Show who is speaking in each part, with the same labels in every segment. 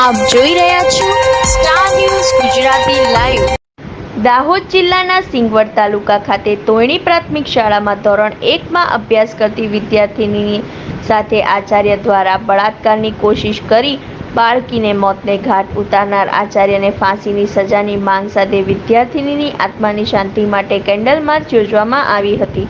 Speaker 1: આપ જોઈ રહ્યા છો star news Gujarati live Dahod જિલ્લાના સિંગવડ તાલુકા ખાતે તોયણી પ્રાથમિક શાળામાં ધોરણ એકમાં અભ્યાસ કરતી વિદ્યાર્થીની સાથે આચાર્ય દ્વારા બળાત્કારની કોશિશ કરી બાળકીને મોતને ઘાટ ઉતારનાર આચાર્યને ફાંસીની સજાની માંગ સાથે વિદ્યાર્થિનીની આત્માની શાંતિ માટે કેન્ડલ માર્ચ યોજવામાં આવી હતી,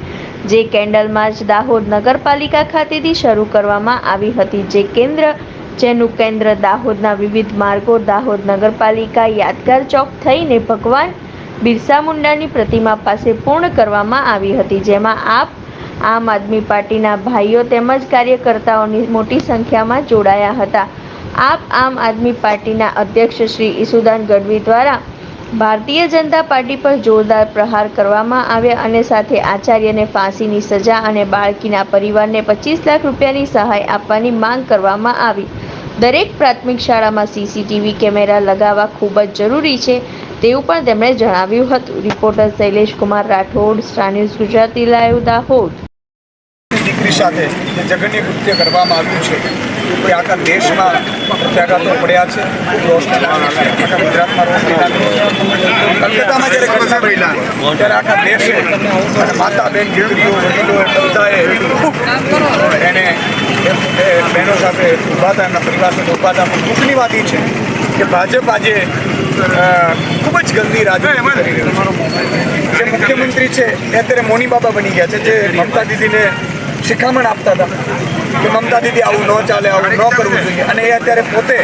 Speaker 1: જે કેન્ડલ માર્ચ દાહોદ નગરપાલિકા ખાતેથી શરૂ કરવામાં આવી હતી, જે કેન્દ્ર જેનું કેન્દ્ર દાહોદના વિવિધ માર્ગો, દાહોદ નગરપાલિકા, યાદગાર ચોક થઈને ભગવાન બિરસા મુંડાની પ્રતિમા પાસે પૂર્ણ કરવામાં આવી હતી, જેમાં આપ, આમ આદમી પાર્ટીના ભાઈઓ તેમજ કાર્યકર્તાઓની મોટી સંખ્યામાં જોડાયા હતા. આપ આમ આદમી પાર્ટીના અધ્યક્ષ શ્રી ઈસુદાન ગઢવી દ્વારા ભારતીય જનતા પાર્ટી પર જોરદાર પ્રહાર કરવામાં આવ્યા અને સાથે આચાર્યને ફાંસીની સજા અને બાળકીના પરિવારને પચીસ લાખ રૂપિયાની સહાય આપવાની માંગ કરવામાં આવી. દરેક પ્રાથમિક શાળામાં સીસીટીવી કેમેરા લગાવવા ખૂબ જ જરૂરી છે, તેવું પણ તેમણે જણાવ્યું હતું. Reporter Shailesh Kumar Rathod, star news Gujarati, live Dahod.
Speaker 2: દીકરી સાથે જે જઘન્ય કૃત્ય કરવામાં આવ્યું છે કોઈ આખા દેશમાં પ્રત્યાઘાતો પડ્યા છે. કલકત્તામાં જ્યારે ઘટના બની ત્યારે આખા દેશે માતા બેન દીકરીઓ, વડીલો બધાએ ખૂબ બહેનો સાથે ઊભા હતા એમના પરિવાર સાથે ઊભા હતા. પણ દુઃખની વાત એ છે કે ભાજપ આજે ખૂબ જ ગંદી રાજનીતિ કરી રહ્યું છે. જે મુખ્યમંત્રી છે એ અત્યારે મોની બાબા બની ગયા છે જે મમતા દીદીને શિખામણ આપતા હતા કે મમતા દીદી આવું ન ચાલે આવું ન કરવું જોઈએ. અને એ અત્યારે પોતે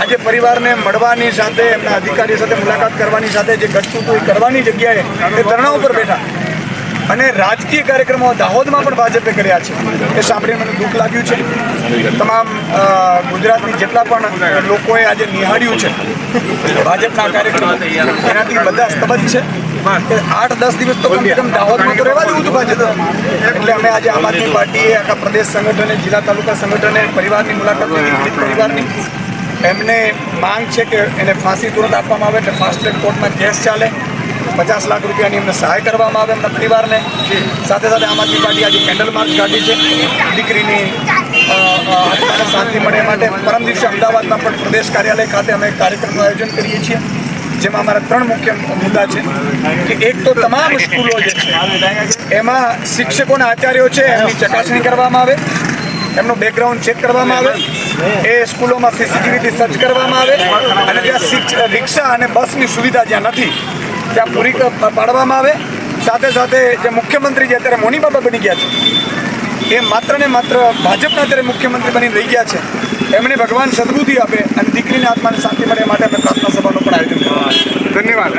Speaker 2: આજે પરિવારને મળવાની સાથે એમના અધિકારીઓ સાથે મુલાકાત કરવાની સાથે જે ઘટતું હતું એ કરવાની જગ્યાએ એ ધરણા ઉપર બેઠા. અને રાજકીય કાર્યક્રમો દાહોદમાં પણ ભાજપે કર્યા છે. એ સાંભળીને મને દુઃખ લાગ્યું છે. તમામ ગુજરાતની જેટલા પણ લોકોએ આજે નિહાળ્યું છે, ભાજપના કાર્યક્રમો, એનાથી બધા સ્તબદ્ધ છે. આઠ, દસ દિવસ તો કમ દાહોદમાં તો રહેવા દેવું હતું ભાજપ. એટલે અમે આજે આમ આદમી પાર્ટીએ, આખા પ્રદેશ સંગઠને, જિલ્લા તાલુકા સંગઠને, પરિવારની મુલાકાત લીધી. પરિવારની એમને માંગ છે કે એને ફાંસી તુરંત આપવામાં આવે, એટલે ફાસ્ટ ટ્રેક કોર્ટમાં કેસ ચાલે. પચાસ લાખ રૂપિયાની એમને સહાય કરવામાં આવે એમના પરિવારને. સાથે સાથે આમ આદમી પાર્ટી આજે કેન્ડલ માર્ચ કાઢી છે. દીકરીની શાંતિ મળે માટે પરમ દિવસે અમદાવાદમાં પણ પ્રદેશ કાર્યાલય ખાતે અમે કાર્યક્રમનું આયોજન કરીએ છીએ. જેમાં અમારા ત્રણ મુખ્ય મુદ્દા છે કે એક તો તમામ સ્કૂલો જે છે એમાં શિક્ષકો અને આચાર્યો છે એમની ચકાસણી કરવામાં આવે એમનું બેકગ્રાઉન્ડ ચેક કરવામાં આવે એ સ્કૂલોમાં સીસીટીવીથી સર્ચ કરવામાં આવે અને ત્યાં રિક્ષા અને બસની સુવિધા જ્યાં નથી ત્યાં પૂરી પાડવામાં આવે. સાથે સાથે જે મુખ્યમંત્રી જે અત્યારે મોની બાબા બની ગયા છે, એ માત્ર ને માત્ર ભાજપના અત્યારે મુખ્યમંત્રી બની રહી ગયા છે. એમણે ભગવાન સદબુદ્ધિ આપે અને દીકરીને આત્માને શાંતિ મળે માટે અમે પ્રાર્થના સભાનું પણ આયોજન કરવામાં ધન્યવાદ.